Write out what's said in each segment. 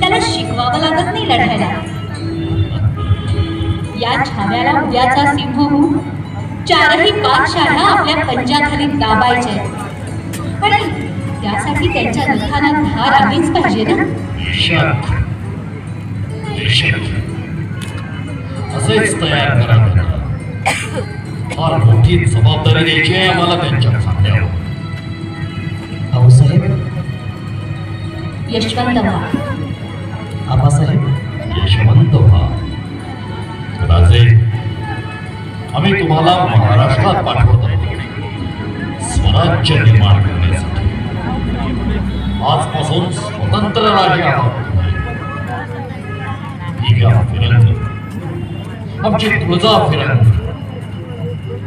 त्याला शिकवावं लागत नाही लढायला. या छाव्याला उद्याचा सिंह होऊन चारही पाठशाळा आपल्या पंजाखाली दाबायच्या आहेत. आणि त्यासाठी त्यांच्या दुखाला धार आलीच पाहिजे ना? देशात देशात असेच तयार करा. त्यांना. फार मोठी जबाबदारी द्यायची आहे आम्हाला त्यांच्या खांद्यावर. भाऊसाहेब यशवंत व्हा यशवंत व्हा. राजे आम्ही तुम्हाला महाराष्ट्रात पाठवत. आहोत स्वराज्य निर्माण करण्यासाठी. आजपासून स्वतंत्र राजे आहोत. फिरंग. आमची तुळजा फिरंग.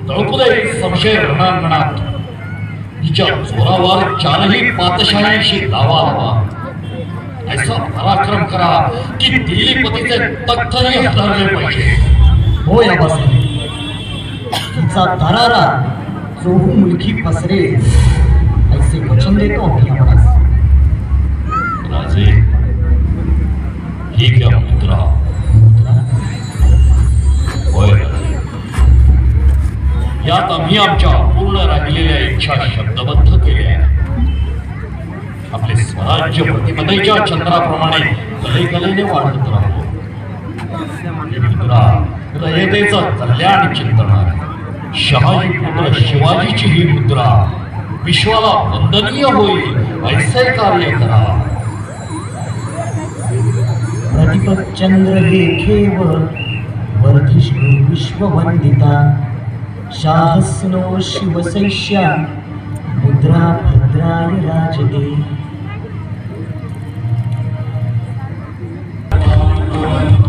तळपुदे संशय रणांगणात. तिच्या जोरावर चारही पातशाळ्यांशी दावा हवा असा पराक्रम करा की दिल्लीपतीचे पत्थरही हाताळले पाहिजे. हो या आबासाहेब. तिचा दरारा चोहू मुलगी पसरे ऐसे वचन देतो आम्ही आपणास राजे ही क्या मुद्रा. होय. यात आम्ही आमच्या पूर्ण राहिलेल्या इच्छा शब्दबद्ध केल्या आपले स्वराज्य प्रतिपदेच्या चंद्राप्रमाणे कलेकलेने वाढत राहतो. ही मुद्रा रयतेचं कल्याण चिंतणार. शहाजी पुत्र शिवाजीची ही मुद्रा विश्वाला वंदनीय होईल ऐसे कार्य करा. प्रतिपत चंद्र लेखेव वर्धिष्णु विश्ववंदिता शाहस्नो शिवसैष्या मुद्रा भद्राय राजते one.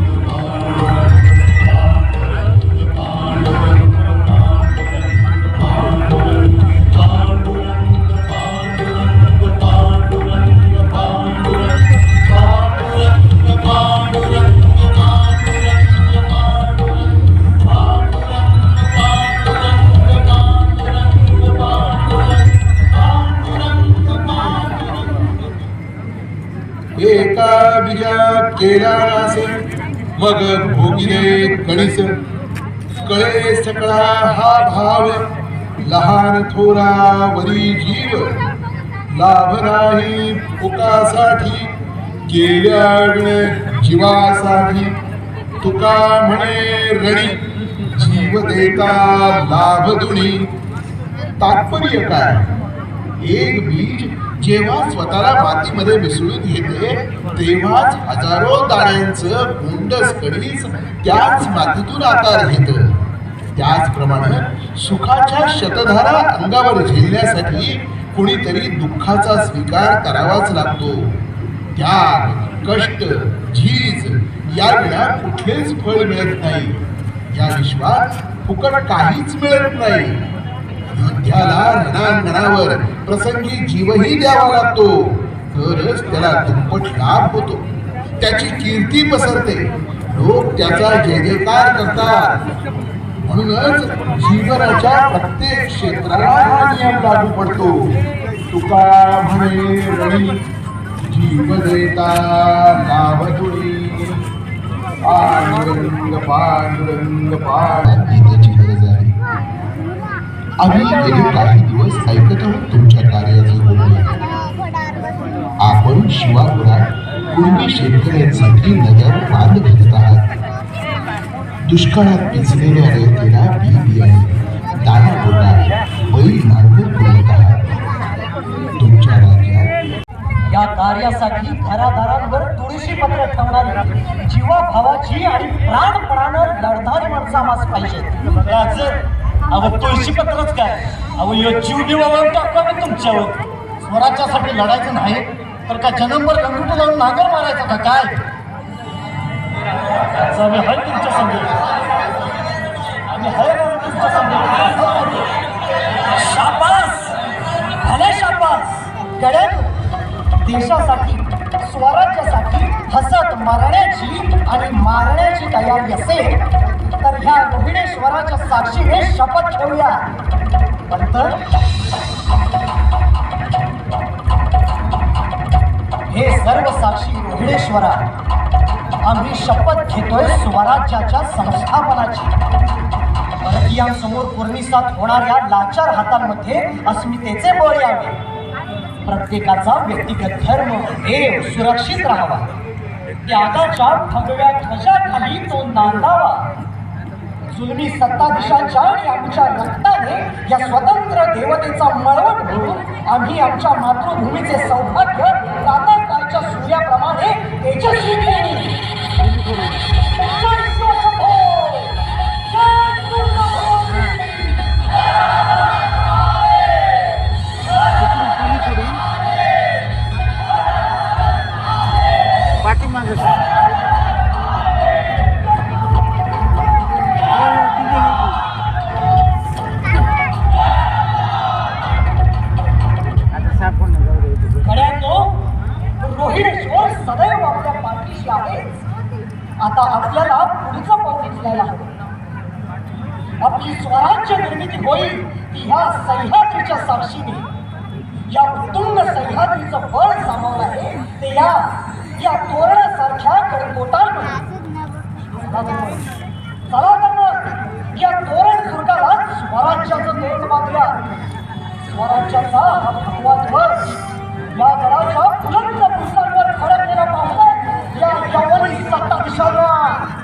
बीजा मग भोगिले कणीस कळे सकळा हा भाव लहान थोरा वरी जीव लाभ नाही फुकासाठी केल्या जीवासाठी तुका म्हणे रणी जीव देता लाभ दुणी तात्पर्य काय? एक बीज जेव्हा स्वतःला मातीमध्ये मिसळून घेते तेव्हाच हजारो दाण्यांचं गुंडस कडीच त्याच मातीतून आकार घेत. त्याचप्रमाणे सुखाच्या शतधारा अंगावर झेलण्यासाठी कुणीतरी दुःखाचा स्वीकार करावाच लागतो. त्याग कष्ट झीज याविना कुठलेच फळ मिळत नाही. या विश्वात फुकट काहीच मिळत नाही. युद्धाला रणांगणावर प्रसंगी जीवही द्यावा लागतो. तरच त्याला दुप्पट लाभ होतो. त्याची कीर्ती पसरते. लोक त्याचा जय जयकार करतात. म्हणूनच जीवनाच्या प्रत्येक क्षेत्राला नियम लागू पडतो. तुका म्हणे रणी जीव देता लाभ तुळी पांडुरंग पांडुरंग. पांड गीतेची गरज आहे. आम्ही गेले काही दिवस ऐकत आहोत तुमच्या कार्याचे बोलणे. आपण शिवापुरात पूर्वी शेतकऱ्यांसाठी नगर बांध घेत आहात. दुष्काळात पिचलेल्या रेतीला बी बियाणे दाणा पोटा बैल मार्ग पुरवत आहात. तुमच्या राज्यात या कार्यासाठी घरादारांवर तुळशी पत्र ठेवणारी जीवाभावाची आणि प्राणपणानं लढणारी माणसं आम्हाला पाहिजेत. अहो तुळशी पत्रच काय? अहो यो जीव दिवावर टाकतो तुमच्यावर? स्वराज्यासाठी लढायचं नाही तर का जन्मभर गंगुट लावून नांगर मारायचा का काय? आम्ही हाय तुमच्या संगे आम्ही हाय तुमच्या संगे शाबास! भले शाबास! गड्यानो देशासाठी स्वराज्यासाठी हसत मरण्याची आणि मारण्याची तयारी असेल तर ह्या रोहिणेश्वराच्या साक्षीने शपथ ठेवूया. हे सर्व साक्षी रोहिणेश्वरा आम्ही शपथ घेतोय स्वराज्याच्या संस्थापनाची. भारतीयांसमोर पूर्णिसात होणाऱ्या लाचार हातांमध्ये अस्मितेचे बळ यावे. प्रत्येकाचा व्यक्तिगत धर्म देव सुरक्षित राहावा. त्यागाच्या भगव्या ध्वजाखाली तो नांदावा. जुलमी सत्ताधीशांच्या आणि आमच्या रक्ताने या स्वतंत्र देवतेचा मळवट घेऊन आम्ही आमच्या मातृभूमीचे सौभाग्य प्रातःकाळच्या सूर्याप्रमाणे तेजस्वी केले. आता आपल्याला पुढचं पाऊल उचलायला हवं. आपली स्वराज्य निर्मिती होईल ती ह्या सह्याद्रीच्या साक्षीने. या उत्तुंग सह्याद्रीचं बळ सामावलं आहे ते या या तोरणासारख्या कडकोटांमध्ये चला तर मग या तोरण दुर्गाला स्वराज्याचं तोरण बांधूया स्वराज्याचा हा भगवा ध्वज या गडाच्या बुलंद 小哥